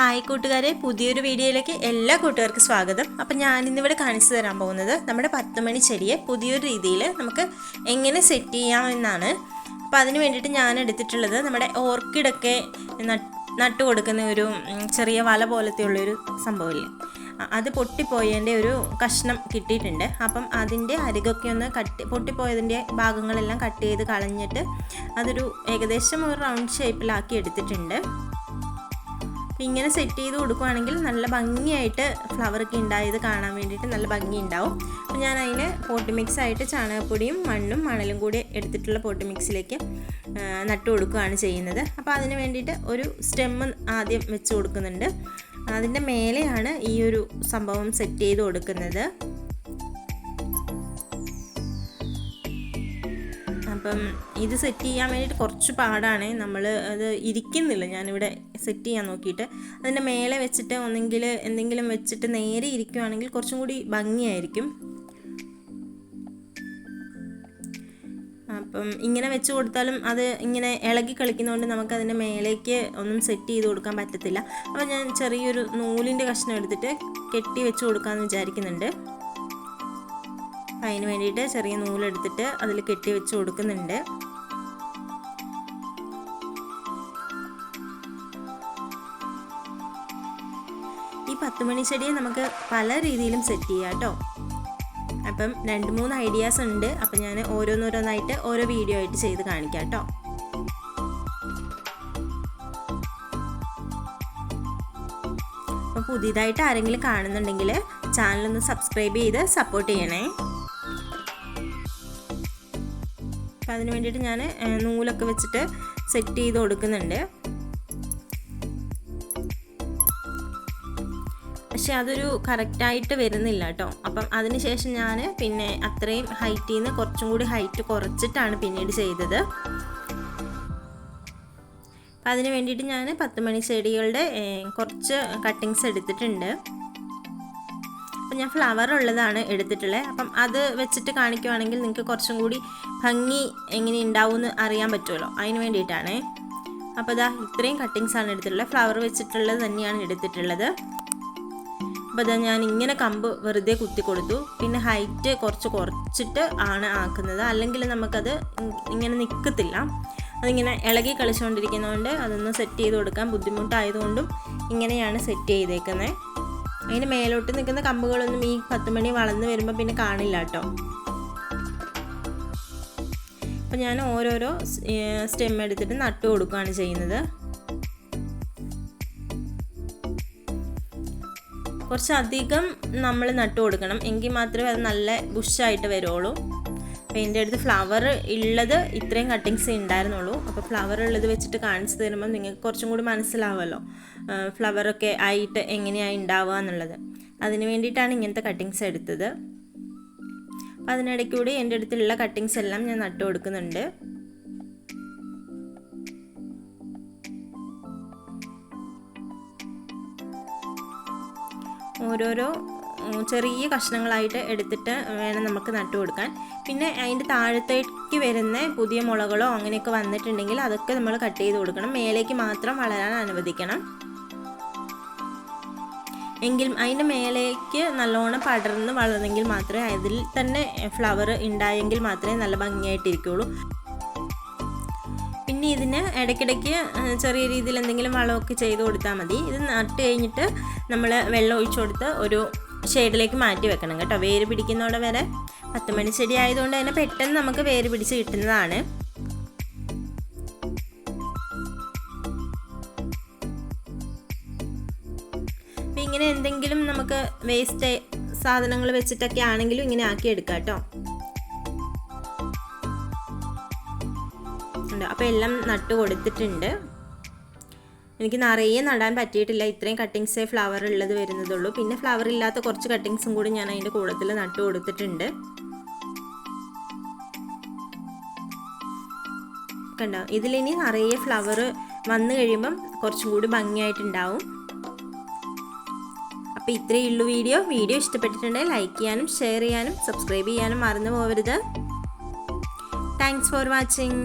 Hi കൂട്ടുകാരെ പുതിയൊരു വീഡിയോയിലേക്ക് എല്ലാ കൂട്ടുകാർക്കും സ്വാഗതം. അപ്പം ഞാനിന്നിവിടെ കാണിച്ചു തരാൻ പോകുന്നത് നമ്മുടെ പത്ത് മണി ചെടിയെ പുതിയൊരു രീതിയിൽ നമുക്ക് എങ്ങനെ സെറ്റ് ചെയ്യാം എന്നാണ്. അപ്പം അതിന് വേണ്ടിയിട്ട് ഞാൻ എടുത്തിട്ടുള്ളത് നമ്മുടെ ഓർക്കിഡൊക്കെ നട്ടു കൊടുക്കുന്ന ഒരു ചെറിയ വല പോലത്തെ ഉള്ളൊരു സംഭവമില്ലേ അത് പൊട്ടിപ്പോയതിന്റെ ഒരു കഷ്ണം കിട്ടിയിട്ടുണ്ട്. അപ്പം അതിന്റെ അരികൊക്കെ ഒന്ന് കട്ട് പൊട്ടിപ്പോയതിന്റെ ഭാഗങ്ങളെല്ലാം കട്ട് ചെയ്ത് കളഞ്ഞിട്ട് അതൊരു ഏകദേശം ഒരു റൗണ്ട് ഷേപ്പിലാക്കി എടുത്തിട്ടുണ്ട്. ഇങ്ങനെ സെറ്റ് ചെയ്ത് കൊടുക്കുവാണെങ്കിൽ നല്ല ഭംഗിയായിട്ട് ഫ്ലവറൊക്കെ ഉണ്ടായത് കാണാൻ വേണ്ടിയിട്ട് നല്ല ഭംഗി ഉണ്ടാവും അപ്പോൾ ഞാൻ അതിന് പോട്ട് മിക്സ് ആയിട്ട് ചാണകപ്പൊടിയും മണ്ണും മണലും കൂടി എടുത്തിട്ടുള്ള പോട്ട് മിക്സിലേക്ക് നട്ടു കൊടുക്കുകയാണ് ചെയ്യുന്നത്. അപ്പോൾ അതിന് വേണ്ടിയിട്ട് ഒരു സ്റ്റെമ്മ് ആദ്യം വെച്ച് കൊടുക്കുന്നുണ്ട്. അതിന്റെ മേലെയാണ് ഈ ഒരു സംഭവം സെറ്റ് ചെയ്ത് കൊടുക്കുന്നത്. അപ്പം ഇത് സെറ്റ് ചെയ്യാൻ വേണ്ടിയിട്ട് കുറച്ച് പാടാണ്. നമ്മൾ അത് ഇരിക്കുന്നില്ല. ഞാനിവിടെ സെറ്റ് ചെയ്യാൻ നോക്കിയിട്ട്. അതിന്റെ മേലെ വെച്ചിട്ട് ഒന്നെങ്കിൽ എന്തെങ്കിലും വെച്ചിട്ട് നേരെ ഇരിക്കുവാണെങ്കിൽ കുറച്ചും കൂടി ഭംഗിയായിരിക്കും. അപ്പം ഇങ്ങനെ വെച്ച് കൊടുത്താലും അത് ഇങ്ങനെ ഇളകി കളിക്കുന്നതുകൊണ്ട് നമുക്ക് അതിന്റെ മേലേക്ക് ഒന്നും സെറ്റ് ചെയ്ത് കൊടുക്കാൻ പറ്റത്തില്ല. അപ്പോൾ ഞാൻ ചെറിയൊരു നൂലിന്റെ കഷ്ണം എടുത്തിട്ട് കെട്ടി വെച്ച് കൊടുക്കാമെന്ന് വിചാരിക്കുന്നുണ്ട്. അതിന് വേണ്ടിയിട്ട് ചെറിയ നൂലെടുത്തിട്ട് അതിൽ കെട്ടി വെച്ച് കൊടുക്കുന്നുണ്ട്. ഈ പത്ത് മണി ചെടിയെ നമുക്ക് പല രീതിയിലും സെറ്റ് ചെയ്യാം കേട്ടോ. അപ്പം രണ്ട് മൂന്ന് ഐഡിയാസ് ഉണ്ട്. അപ്പം ഞാൻ ഓരോന്നോരോന്നായിട്ട് ഓരോ വീഡിയോ ആയിട്ട് ചെയ്ത് കാണിക്കാം കേട്ടോ. പുതിയതായിട്ട് ആരെങ്കിലും കാണുന്നുണ്ടെങ്കിൽ ചാനലൊന്ന് സബ്സ്ക്രൈബ് ചെയ്ത് സപ്പോർട്ട് ചെയ്യണേ. അപ്പം അതിന് വേണ്ടിയിട്ട് ഞാൻ നൂലൊക്കെ വെച്ചിട്ട് സെറ്റ് ചെയ്ത് കൊടുക്കുന്നുണ്ട്. പക്ഷെ അതൊരു കറക്റ്റായിട്ട് വരുന്നില്ല കേട്ടോ അപ്പം അതിനുശേഷം ഞാൻ പിന്നെ അത്രയും ഹൈറ്റിൽ നിന്ന് കുറച്ചും കൂടി ഹൈറ്റ് കുറച്ചിട്ടാണ് പിന്നീട് ചെയ്തത്. അപ്പം അതിന് വേണ്ടിയിട്ട് ഞാൻ പത്ത് മണി ചെടികളുടെ കുറച്ച് കട്ടിങ്സ് എടുത്തിട്ടുണ്ട്. അപ്പം ഞാൻ ഫ്ലവർ ഉള്ളതാണ് എടുത്തിട്ടുള്ളത്. അപ്പം അത് വെച്ചിട്ട് കാണിക്കുവാണെങ്കിൽ നിങ്ങൾക്ക് കുറച്ചും കൂടി ഭംഗി എങ്ങനെ ഉണ്ടാവും എന്ന് അറിയാൻ പറ്റുമല്ലോ. അതിന് വേണ്ടിയിട്ടാണേ. അപ്പോൾ ഇതാ ഇത്രയും കട്ടിങ്സ് ആണ് എടുത്തിട്ടുള്ളത്. ഫ്ലവർ വെച്ചിട്ടുള്ളത് തന്നെയാണ് എടുത്തിട്ടുള്ളത്. അപ്പോൾ ഇതാ ഞാൻ ഇങ്ങനെ കമ്പ് വെറുതെ കുത്തി കൊടുത്തു. പിന്നെ ഹൈറ്റ് കുറച്ച് കുറച്ചിട്ട് ആണ് ആക്കുന്നത്. അല്ലെങ്കിൽ നമുക്കത് ഇങ്ങനെ നിൽക്കത്തില്ല അതിങ്ങനെ ഇളകി കളിച്ചുകൊണ്ടിരിക്കുന്നതുകൊണ്ട് അതൊന്ന് സെറ്റ് ചെയ്ത് കൊടുക്കാൻ ബുദ്ധിമുട്ടായതുകൊണ്ടും ഇങ്ങനെയാണ് സെറ്റ് ചെയ്തേക്കുന്നത്. അതിന് മേലോട്ട് നിൽക്കുന്ന കമ്പുകളൊന്നും ഈ പത്ത് മണി വളർന്ന് വരുമ്പോൾ പിന്നെ കാണില്ല കേട്ടോ. അപ്പം ഞാൻ ഓരോരോ സ്റ്റെം എടുത്തിട്ട് നട്ടു കൊടുക്കുകയാണ് ചെയ്യുന്നത്. കുറച്ചധികം നമ്മൾ നട്ടു കൊടുക്കണം. എങ്കിൽ മാത്രമേ അത് നല്ല ബുഷായിട്ട് വരുള്ളൂ. അപ്പോൾ എന്റെ അടുത്ത് ഫ്ലവർ ഉള്ളത് ഇത്രയും കട്ടിങ്സ് ഉണ്ടായിരുന്നുള്ളൂ അപ്പോൾ ഫ്ലവർ ഉള്ളത് വെച്ചിട്ട് കാണിച്ചു തരുമ്പോൾ നിങ്ങൾക്ക് കുറച്ചും കൂടി മനസ്സിലാവുമല്ലോ. ഫ്ലവറൊക്കെ ആയിട്ട് എങ്ങനെയാണ് ഉണ്ടാവുക എന്നുള്ളത്. അതിന് വേണ്ടിയിട്ടാണ് ഇങ്ങനത്തെ കട്ടിങ്സ് എടുത്തത്. അപ്പോൾ അതിനിടയ്ക്ക് കൂടി എന്റെ അടുത്തുള്ള കട്ടിങ്സ് എല്ലാം ഞാൻ നട്ടു കൊടുക്കുന്നുണ്ട്. ഓരോരോ ചെറിയ കഷ്ണങ്ങളായിട്ട് എടുത്തിട്ട് വേണം നമുക്ക് നട്ടു കൊടുക്കാൻ. പിന്നെ അതിന്റെ താഴത്തേക്ക് വരുന്ന പുതിയ മുളകളോ അങ്ങനെയൊക്കെ വന്നിട്ടുണ്ടെങ്കിൽ അതൊക്കെ നമ്മൾ കട്ട് ചെയ്ത് കൊടുക്കണം. മേലേക്ക് മാത്രം വളരാൻ അനുവദിക്കണം. എങ്കിലും അതിന്റെ മേലേക്ക് നല്ലോണം പടർന്ന് വളർന്നെങ്കിൽ മാത്രമേ അതിൽ തന്നെ ഫ്ലവർ ഉണ്ടായെങ്കിൽ മാത്രമേ നല്ല ഭംഗിയായിട്ടിരിക്കുള്ളൂ. പിന്നെ ഇതിന് ഇടയ്ക്കിടയ്ക്ക് ചെറിയ രീതിയിൽ എന്തെങ്കിലും വളമൊക്കെ ചെയ്ത് കൊടുത്താൽ മതി. ഇത് നട്ട് കഴിഞ്ഞിട്ട് നമ്മൾ വെള്ളം ഒഴിച്ചു കൊടുത്ത് ഒരു ഷെയ്ഡിലേക്ക് മാറ്റി വെക്കണം കേട്ടോ. വേര് പിടിക്കുന്നതോടെ വരെ പത്ത് മണി ചെടി ആയതുകൊണ്ട് തന്നെ പെട്ടെന്ന് നമുക്ക് വേര് പിടിച്ച് കിട്ടുന്നതാണ്. ഇങ്ങനെ എന്തെങ്കിലും നമുക്ക് വേസ്റ്റ് സാധനങ്ങൾ വെച്ചിട്ടൊക്കെ ആണെങ്കിലും ഇങ്ങനെ ആക്കി എടുക്കാം കേട്ടോ. അപ്പോൾ എല്ലാം നട്ട് കൊടുത്തിട്ടുണ്ട്. എനിക്ക് നിറയെ നടാൻ പറ്റിയിട്ടില്ല. ഇത്രയും കട്ടിങ്സേ ഫ്ലവർ ഉള്ളത് വരുന്നതുള്ളൂ. പിന്നെ ഫ്ലവർ ഇല്ലാത്ത കുറച്ച് കട്ടിങ്സും കൂടി ഞാൻ അതിന്റെ കൂടത്തിൽ നട്ട് കൊടുത്തിട്ടുണ്ട്. കണ്ടോ? ഇതിലിനി നിറയെ ഫ്ലവർ വന്നു കഴിയുമ്പം കുറച്ചും കൂടി ഭംഗിയായിട്ടുണ്ടാവും. അപ്പോൾ ഇത്രയേ ഉള്ളൂ വീഡിയോ. വീഡിയോ ഇഷ്ടപ്പെട്ടിട്ടുണ്ടെങ്കിൽ ലൈക്ക് ചെയ്യാനും ഷെയർ ചെയ്യാനും സബ്സ്ക്രൈബ് ചെയ്യാനും മറന്നു പോകരുത് താങ്ക്സ് ഫോർ വാച്ചിങ്